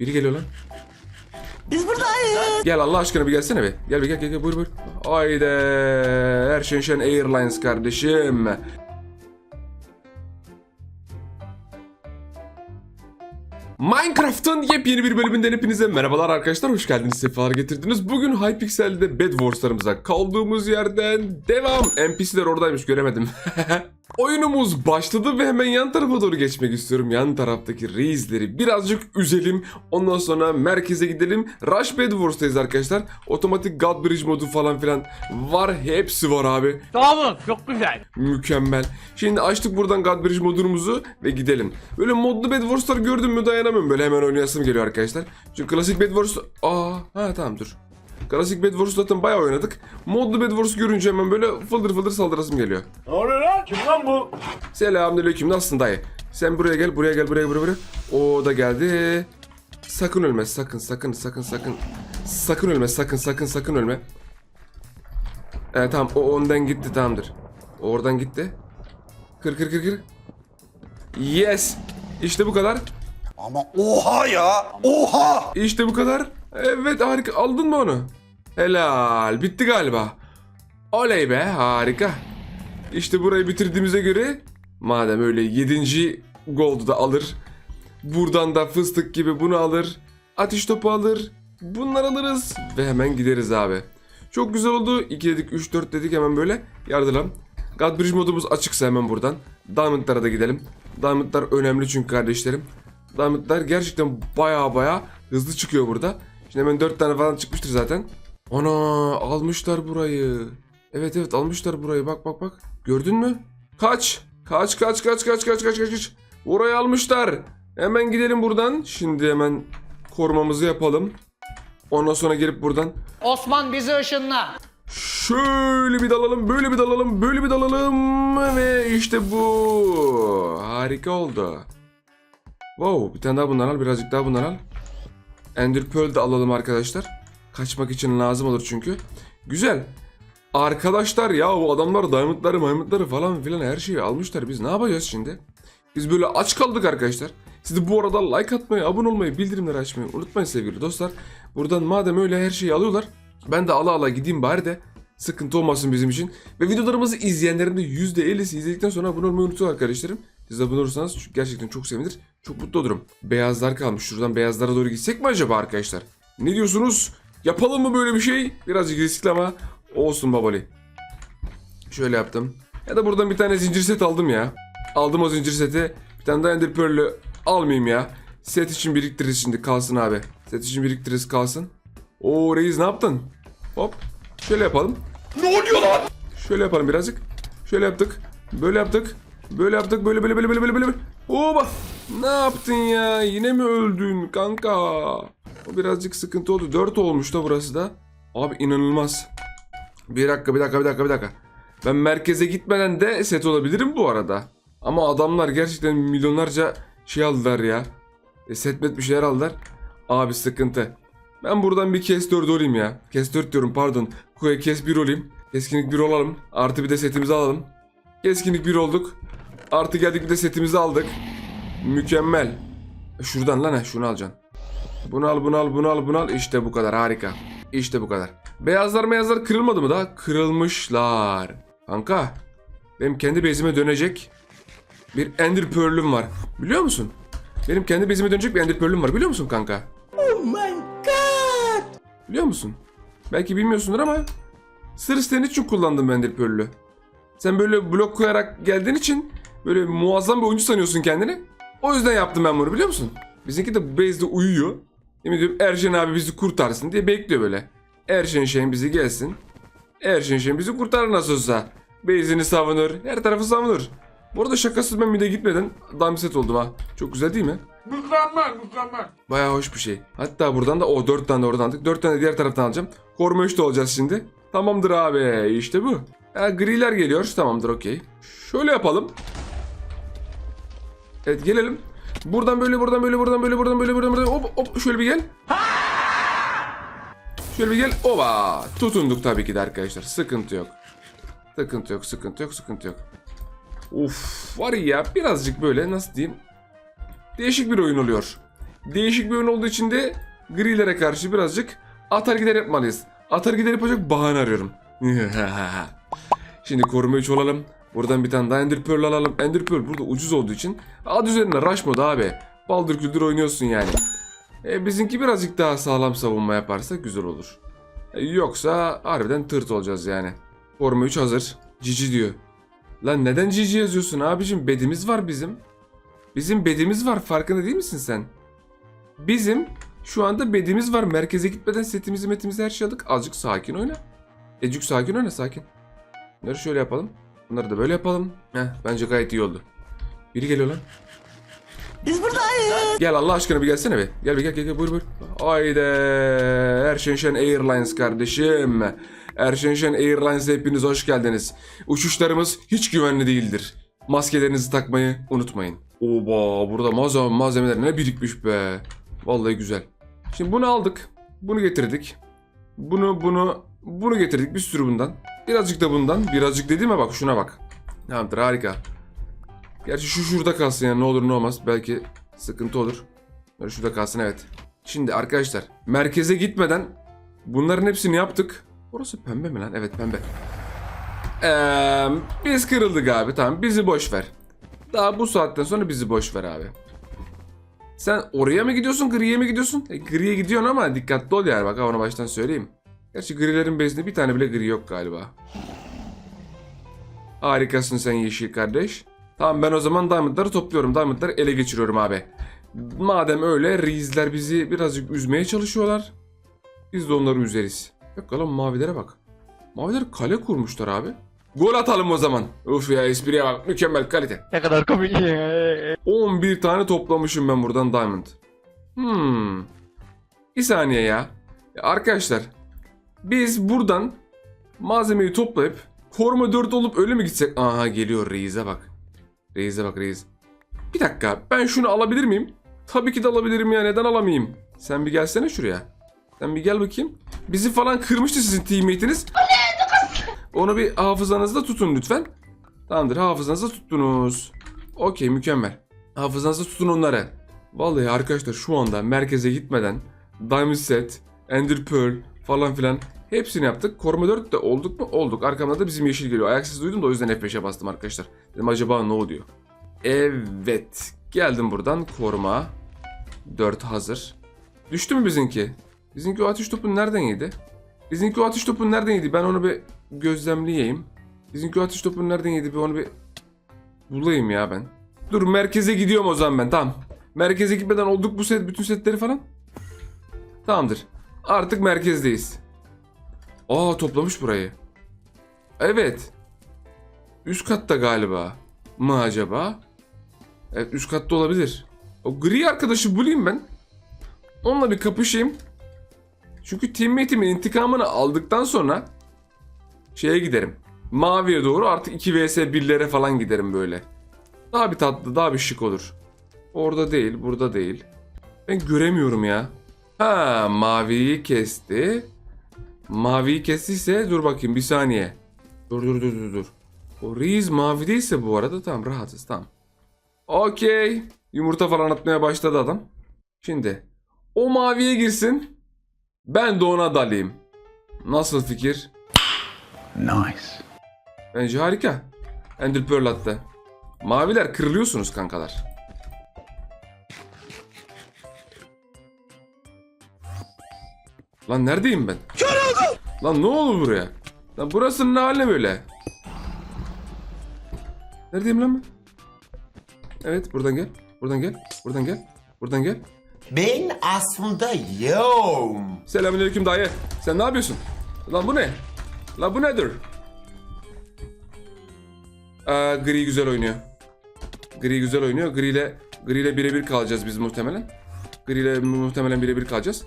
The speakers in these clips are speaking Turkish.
Biri geliyor lan. Biz buradayız. Gel Allah aşkına bir gelsene be. Gel bir gel gel, gel buyur buyur. Haydi. Erşen Şen Airlines kardeşim. Minecraft'ın yepyeni bir bölümünden hepinize merhabalar arkadaşlar. Hoş geldiniz, sefalar getirdiniz. Bugün Hypixel'de Bed Wars'larımıza kaldığımız yerden devam. NPC'ler oradaymış göremedim. Oyunumuz başladı ve hemen yan tarafa doğru geçmek istiyorum. Yan taraftaki reisleri birazcık üzelim. Ondan sonra merkeze gidelim. Rush Bed Wars'tayız arkadaşlar. Otomatik God Bridge modu falan filan var. Hepsi var abi. Tamam çok güzel. Mükemmel. Şimdi açtık buradan God Bridge modumuzu ve gidelim. Böyle modlu Bed Wars'lar gördüm mü dayanamıyorum. Böyle hemen oynayasım geliyor arkadaşlar. Çünkü klasik Bed Wars... Aa, ha tamam dur. Klasik Bed Wars zaten bayağı oynadık. Modlu Bed Wars görünce hemen böyle fıldır fıldır saldırasım geliyor. Ne oluyor lan? Kim lan bu? Selamünaleyküm nasılsın dayı? Sen buraya gel buraya gel buraya buraya buraya. O da geldi. Sakın ölme sakın sakın sakın sakın. Sakın ölme sakın sakın sakın ölme. Evet tamam o ondan gitti tamamdır. Oradan gitti. Kır kır kır kır. Yes. İşte bu kadar. Ama oha ya. Oha. İşte bu kadar. Evet harika. Aldın mı onu? Helal. Bitti galiba. Oley be harika. İşte burayı bitirdiğimize göre madem öyle 7. gold'u da alır. Buradan da fıstık gibi bunu alır. Ateş topu alır. Bunlar alırız. Ve hemen gideriz abi. Çok güzel oldu. 2 dedik 3 4 dedik hemen böyle yardılam. God Bridge modumuz açıksa hemen buradan. Diamond'lara da gidelim. Diamond'lar önemli çünkü kardeşlerim. Diamond'lar gerçekten baya baya hızlı çıkıyor burada. Şimdi hemen 4 tane falan çıkmıştır zaten. Ana almışlar burayı. Evet evet almışlar burayı bak bak bak. Gördün mü? Kaç. Kaç kaç kaç kaç kaç kaç kaç kaç. Orayı almışlar. Hemen gidelim buradan. Şimdi hemen korumamızı yapalım. Ondan sonra gelip buradan Osman bizi ışınla. Şöyle bir dalalım, böyle bir dalalım, böyle bir dalalım ve işte bu. Harika oldu. Wow, bir tane daha bundan al, birazcık daha bundan al. Ender Pearl de alalım arkadaşlar. Kaçmak için lazım olur çünkü. Güzel. Arkadaşlar ya o adamlar diamondları, diamondları falan filan her şeyi almışlar. Biz ne yapacağız şimdi? Biz böyle aç kaldık arkadaşlar. Siz de bu arada like atmayı, abone olmayı, bildirimleri açmayı unutmayın sevgili dostlar. Buradan madem öyle her şeyi alıyorlar. Ben de ala ala gideyim bari de sıkıntı olmasın bizim için. Ve videolarımızı izleyenlerin de %50'si izledikten sonra abone olmayı unutuyorlar kardeşlerim. Siz de abone olursanız gerçekten çok sevinir. Çok mutlu olurum. Beyazlar kalmış. Şuradan beyazlara doğru gitsek mi acaba arkadaşlar? Ne diyorsunuz? Yapalım mı böyle bir şey? Birazcık riskli ama olsun babali. Şöyle yaptım. Ya da buradan bir tane zincir set aldım ya. Aldım o zincir seti. Bir tane daha Ender Pearl'ü almayayım ya. Set için biriktiririz şimdi kalsın abi. Set için biriktiririz kalsın. Oo reis ne yaptın? Hop. Şöyle yapalım. Ne oluyor lan? Şöyle yapalım birazcık. Şöyle yaptık. Böyle yaptık. Böyle yaptık. Böyle böyle böyle böyle böyle böyle. Oba. Ne yaptın ya? Yine mi öldün kanka? O birazcık sıkıntı oldu. 4 olmuş da burası da. Abi inanılmaz. Bir dakika bir dakika bir dakika bir dakika. Ben merkeze gitmeden de set olabilirim bu arada. Ama adamlar gerçekten milyonlarca şey aldılar ya. E, set met bir şeyler aldılar. Abi sıkıntı. Ben buradan bir kes 4 olayım ya. Kes 4 diyorum pardon. Kes 1 olayım. Keskinlik 1 olalım. Artı bir de setimizi alalım. Keskinlik 1 olduk. Artı geldik bir de setimizi aldık. Mükemmel. Şuradan lan he şunu alacaksın. Bunu al bunu al bunu al bunu al. İşte bu kadar harika. İşte bu kadar. Beyazlar beyazlar kırılmadı mı daha? Kırılmışlar. Kanka. Benim kendi bezime dönecek bir Ender Pearl'üm var. Biliyor musun? Benim kendi bezime dönecek bir Ender Pearl'üm var. Biliyor musun kanka? Oh my god. Biliyor musun? Belki bilmiyorsundur ama sırf senin için kullandım ben Ender Pearl'ü. Sen böyle blok koyarak geldiğin için böyle muazzam bir oyuncu sanıyorsun kendini. O yüzden yaptım ben bunu biliyor musun? Bizimki de base'de uyuyor. Yemin ediyorum Erşen abi bizi kurtarsın diye bekliyor böyle. Erşen Şen bizi gelsin. Erşen Şen bizi kurtarır nasıl olsa. Base'ini savunur. Her tarafı savunur. Bu arada şakasız ben mide gitmeden dummy set oldum ha. Çok güzel değil mi? Mükemmel mükemmel. Bayağı hoş bir şey. Hatta buradan da o 4 tane oradan aldık. 4 tane diğer taraftan alacağım. Koruma 3 de olacağız şimdi. Tamamdır abi. işte bu. Ha, griler geliyor. Tamamdır okey. Şöyle yapalım. Evet gelelim. Buradan böyle buradan böyle buradan böyle buradan böyle buradan böyle hop hop şöyle bir gel. Şöyle bir gel. Oba. Tutunduk tabii ki de arkadaşlar. Sıkıntı yok. Sıkıntı yok, sıkıntı yok, sıkıntı yok. Uf var ya birazcık böyle nasıl diyeyim değişik bir oyun oluyor. Değişik bir oyun olduğu için de grilere karşı birazcık atar gider yapmalıyız. Atar gider yapacak bahane arıyorum. Şimdi koruma 3 olalım. Buradan bir tane daha Ender Pearl alalım. Ender Pearl burada ucuz olduğu için adı üzerinde rush modu abi. Baldır küldür oynuyorsun yani. E, bizimki birazcık daha sağlam savunma yaparsa güzel olur. E, yoksa harbiden tırt olacağız yani. Koruma 3 hazır. Cici diyor. Lan neden cici yazıyorsun abicim? Bedimiz var bizim. Bizim bedimiz var farkında değil misin sen? Bizim şu anda bedimiz var. Merkeze gitmeden setimizi metimizi her şey aldık. Azıcık sakin oyna. Ecük sakin oyna sakin. Bunları şöyle yapalım. Bunları da böyle yapalım. Heh, bence gayet iyi oldu. Biri geliyor lan. Biz buradayız. Gel Allah aşkına bir gelsene be. Gel bir gel gel, gel buyur buyur. Haydi. Erşenşen Airlines kardeşim. Erşenşen Airlines'e hepiniz hoş geldiniz. Uçuşlarımız hiç güvenli değildir. Maskelerinizi takmayı unutmayın. Oba burada malzeme, malzemeler ne birikmiş be. Vallahi güzel. Şimdi bunu aldık. Bunu getirdik. Bunu bunu bunu getirdik bir sürü bundan. Birazcık da bundan. Birazcık dediğime bak şuna bak. Tamamdır harika. Gerçi şu şurada kalsın yani ne olur ne olmaz. Belki sıkıntı olur. Böyle şurada kalsın evet. Şimdi arkadaşlar merkeze gitmeden bunların hepsini yaptık. Orası pembe mi lan? Evet pembe. Ee, biz kırıldık abi tamam bizi boş ver. Daha bu saatten sonra bizi boş ver abi. Sen oraya mı gidiyorsun griye mi gidiyorsun? E, griye gidiyorsun ama dikkatli ol yani bak onu baştan söyleyeyim. Gerçi grilerin bezinde bir tane bile gri yok galiba. Harikasın sen yeşil kardeş. Tamam ben o zaman diamondları topluyorum. Diamondları ele geçiriyorum abi. Madem öyle Reis'ler bizi birazcık üzmeye çalışıyorlar. Biz de onları üzeriz. Yok lan mavilere bak. Maviler kale kurmuşlar abi. Gol atalım o zaman. Uf ya espriye bak mükemmel kalite. Ne kadar komik. 11 tane toplamışım ben buradan diamond. Hmm. Bir saniye ya. Ya Arkadaşlar biz buradan malzemeyi toplayıp koruma 4 olup öyle mi gitsek? Aha geliyor Reis'e bak. Reis'e bak Reis. Bir dakika ben şunu alabilir miyim? Tabii ki de alabilirim ya neden alamayayım? Sen bir gelsene şuraya. Sen bir gel bakayım. Bizi falan kırmıştı sizin teammate'iniz. Onu bir hafızanızda tutun lütfen. Tamamdır hafızanızda tuttunuz. Okey mükemmel. Hafızanızda tutun onları. Vallahi arkadaşlar şu anda merkeze gitmeden Diamond Set, Ender Pearl falan filan hepsini yaptık. Koruma 4 de olduk mu? Olduk. Arkamda da bizim yeşil geliyor. Ayak sesi duydum da o yüzden F5'e bastım arkadaşlar. Dedim acaba ne oluyor? Evet. Geldim buradan koruma. 4 hazır. Düştü mü bizimki? Bizimki o ateş topunu nereden yedi? Bizimki o ateş topunu nereden yedi? Ben onu bir gözlemleyeyim. Bizimki o ateş topunu nereden yedi? Bir onu bir bulayım ya ben. Dur merkeze gidiyorum o zaman ben. Tamam. Merkeze gitmeden olduk bu set bütün setleri falan. Tamamdır. Artık merkezdeyiz. Aa toplamış burayı. Evet. Üst katta galiba. Mı acaba? Evet üst katta olabilir. O gri arkadaşı bulayım ben. Onunla bir kapışayım. Çünkü teammate'imin intikamını aldıktan sonra şeye giderim. Maviye doğru artık 2 vs 1'lere falan giderim böyle. Daha bir tatlı, daha bir şık olur. Orada değil, burada değil. Ben göremiyorum ya. Ha, maviyi kesti. Maviyi kestiyse dur bakayım bir saniye. Dur dur dur dur dur. O Reis mavi değilse bu arada tamam rahatız tamam. Okey. Yumurta falan atmaya başladı adam. Şimdi o maviye girsin. Ben de ona dalayım. Nasıl fikir? Nice. Bence harika. Ender Pearl attı. Maviler kırılıyorsunuz kankalar. Lan neredeyim ben? Lan ne oldu buraya? Lan burasının ne hali böyle? Neredeyim lan ben? Evet buradan gel. Buradan gel. Buradan gel. Buradan gel. Ben aslında yoğum. Selamünaleyküm dayı. Sen ne yapıyorsun? Lan bu ne? Lan bu nedir? Aa, gri güzel oynuyor. Gri güzel oynuyor. Gri ile gri ile birebir kalacağız biz muhtemelen. Gri ile muhtemelen birebir kalacağız.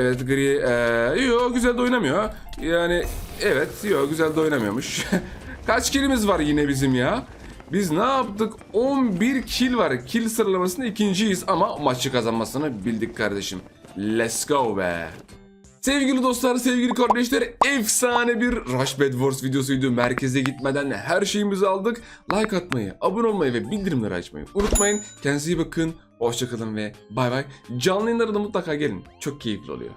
Evet gri ee, yo güzel de oynamıyor. Yani evet yo güzel de oynamıyormuş. Kaç kilimiz var yine bizim ya? Biz ne yaptık? 11 kill var. Kill sıralamasında ikinciyiz ama maçı kazanmasını bildik kardeşim. Let's go be. Sevgili dostlar, sevgili kardeşler, efsane bir Rush Bed Wars videosuydu. Merkeze gitmeden her şeyimizi aldık. Like atmayı, abone olmayı ve bildirimleri açmayı unutmayın. Kendinize iyi bakın. Hoşçakalın ve bay bay. Canlı yayınlara da mutlaka gelin. Çok keyifli oluyor.